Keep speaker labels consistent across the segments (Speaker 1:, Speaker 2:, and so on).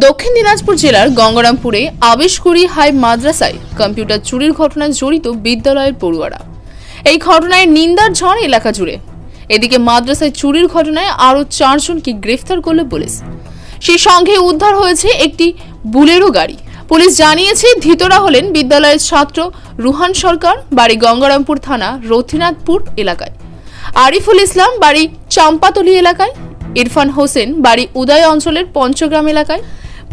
Speaker 1: দক্ষিণ দিনাজপুর জেলার গঙ্গারামপুরে আবেশকুড়ি হাই মাদ্রাসায় কম্পিউটার চুরির ঘটনায় জড়িত বিদ্যালয়ের পড়ুয়ারা। এই ঘটনায় নিন্দার ঝড় এলাকা জুড়ে। এদিকে মাদ্রাসায় চুরির ঘটনায় আরও চারজনকে গ্রেফতার করল পুলিশ। সেই সঙ্গে উদ্ধার হয়েছে একটি বুলেরো গাড়ি। পুলিশ জানিয়েছে ধৃতরা হলেন বিদ্যালয়ের ছাত্র রুহান সরকার, বাড়ি গঙ্গারামপুর থানা, রথীনাথপুর এলাকায়। আরিফুল ইসলাম, বাড়ি চাম্পাতলি এলাকায়। ইরফান হোসেন, বাড়ি উদয় অঞ্চলের পঞ্চগ্রাম এলাকায়।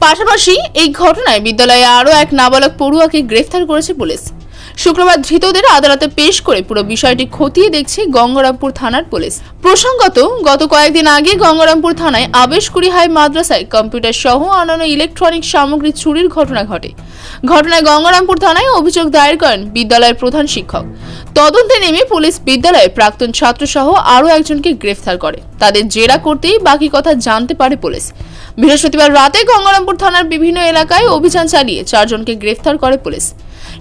Speaker 1: পাশাপাশি এই ঘটনায় বিদ্যালয়ে আরও এক নাবালক পড়ুয়াকে গ্রেফতার করেছে পুলিশ। শুক্রবার ধৃতদের আদালতে পেশ করে পুরো বিষয়টি খতিয়ে দেখছে গঙ্গারামপুর থানার পুলিশ। প্রসঙ্গত, গত কয়েকদিন আগে গঙ্গারামপুর থানায় আবেশকুড়ি হাই মাদ্রাসায় কম্পিউটার সহ অন্যান্য ইলেকট্রনিক সামগ্রী চুরির ঘটনা ঘটে। ঘটনায় গঙ্গারামপুর থানায় অভিযোগ দায়ের করেন বিদ্যালয়ের প্রধান শিক্ষক। তদন্তে নেমে পুলিশ বিদ্যালয়ের প্রাক্তন ছাত্রসহ আরও একজনকে গ্রেফতার করে। তাদের জেরা করতেই বাকি কথা জানতে পারে পুলিশ। বৃহস্পতিবার রাতে গঙ্গারামপুর থানার বিভিন্ন এলাকায় অভিযান চালিয়ে চারজনকে গ্রেফতার করে পুলিশ।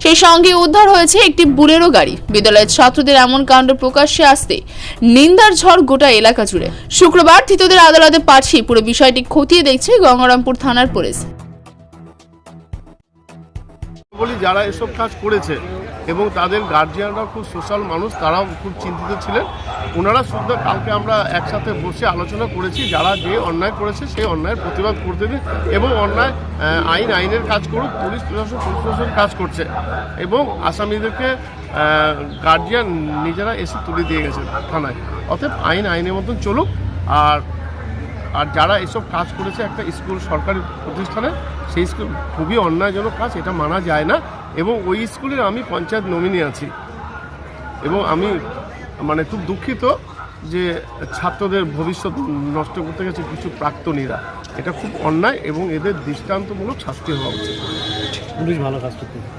Speaker 1: সেই সঙ্গে উদ্ধার হয়েছে একটি বুলেরো গাড়ি। বিদ্যালয়ের ছাত্রদের এমন কাণ্ড প্রকাশ্যে আসতে নিন্দার ঝড় গোটা এলাকা জুড়ে। শুক্রবার ধৃতদের আদালতে পাঠিয়ে পুরো বিষয়টি খতিয়ে দেখছে গঙ্গারামপুর থানার পুলিশ।
Speaker 2: বলি যারা এসব কাজ করেছে এবং তাদের গার্জিয়ানরা খুব সোশ্যাল মানুষ, তারাও খুব চিন্তিত ছিলেন। ওনারা শুদ্ধ কালকে আমরা একসাথে বসে আলোচনা করেছি, যারা যে অন্যায় করেছে সেই অন্যায়ের প্রতিবাদ করতে দিন এবং অন্যায় আইন, আইনের কাজ করুক, পুলিশ প্রশাসন পুলিশ প্রশাসন কাজ করছে এবং আসামিদেরকে গার্জিয়ান নিজেরা এসে তুলে দিয়ে গেছে থানায়। অতএব আইন আইনের মতন চলুক আর আর যারা এসব কাজ করেছে একটা স্কুল, সরকারি প্রতিষ্ঠানে, সেই স্কুল খুবই অন্যায়জনক কাজ, এটা মানা যায় না। এবং ওই স্কুলের আমি পঞ্চায়েত নমিনি আছি। এবং আমি মানে খুব দুঃখিত যে ছাত্রদের ভবিষ্যৎ নষ্ট করতে গেছে কিছু প্রাক্তনীরা। এটা খুব অন্যায় এবং এদের দৃষ্টান্তমূলক শাস্তি হওয়া উচিত।
Speaker 3: পুলিশ ভালো কাজ করতে।